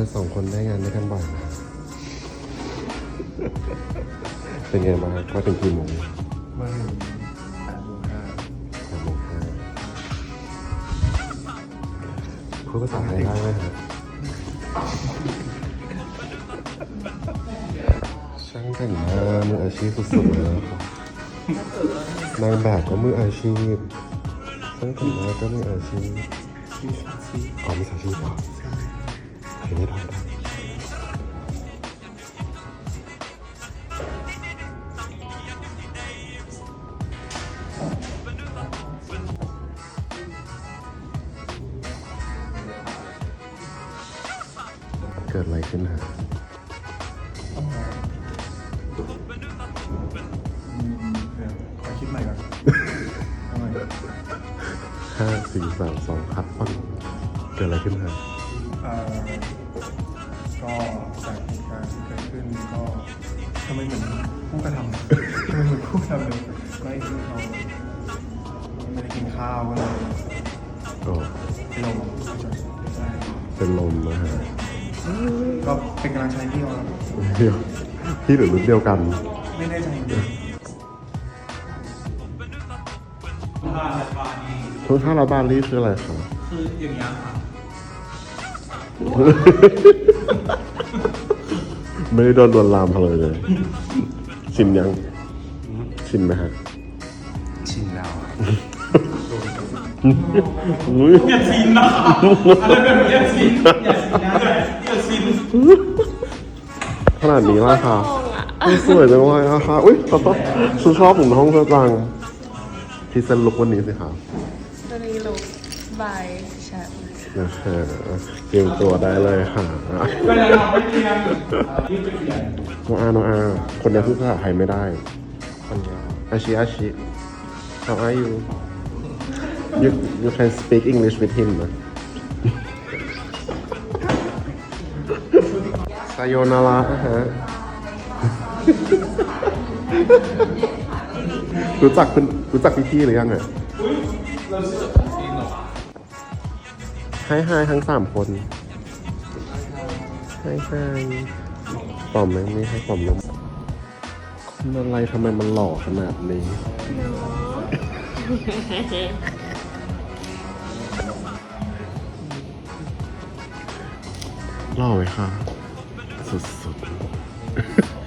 อสองคนได้งานด้วยกันบ่อยนะเป็นไงบ้างก็ถึงกี่โมงมาถึงแปดโมงห้าแปดโมงห้าพูดภาษาไทยได้ไหมครับช่างแต่งหน้ามืออาชีพสุดๆเลยนะครับนางแบบก็มืออาชีพช่างแต่งหน้าก็มืออาชีพที่สามสี่อ๋อมีสาชีพเหรอ เห็นไม่ได้ได้เกิดอะไรขึ้นฮะอืมเดี๋ยวขอคิดใหม่ก่อนเอาใหม่ห้าสี่สามสองคัดฟังเกิดอะไรขึ้นฮะเอ่อ ก็จากเหตุการณ์ที่เกิดขึ้นก็ทำไมเหมือนผู้กระทำทำไมเหมือนผู้กระทำเลยก็ไอ้ที่เขาไม่ได้กินข้าวก็เลยอ๋อเป็นลมใช่เป็นลมนะฮะก็เป็นกำลังใจให้พี่เขาเดียวพี่หรือรุ่นเดียวกัน ไม่แน่ใจจริงทุกท่าราบาลี่คืออะไรคะคืออย่างเงี้ยค่ะ ไม่ได้โดนลวนลามเขาเลยเลย ชิมยังชิมไหมฮะชินแล้วอุ๊ยอย่าซินนะคะอะไรแบบนี้อย่าซินอย่าซินนะอย่าซินขนาดนี้ละค่ะสวยจังเลยนะคะอุ้ยขอโทษฉันชอบหมุนห้องเธอจังพรีเซนต์ลุกวันนี้สิครับตัวนี้ลุก บายชัดนะฮะเตรียมตัวได้เลยค่ะเวลาเราไม่เรียนยืดไปเขียนน้องอาน้องอาคนนี้พูดภาษาไทยไม่ได้คนเดียวอาชิอาชิ how are you you you can speak English with him นะซายโยนาระฮะรู้จักคุณรู้จักพี่ๆหรือยังอะ ไฮไฮทั้งสามคนไฮไฮปอมไหมไม่ให้ปอมลงคนอะไรทำไมมันหล่อขนาดนี้ หล่อไหมคะ สุดๆ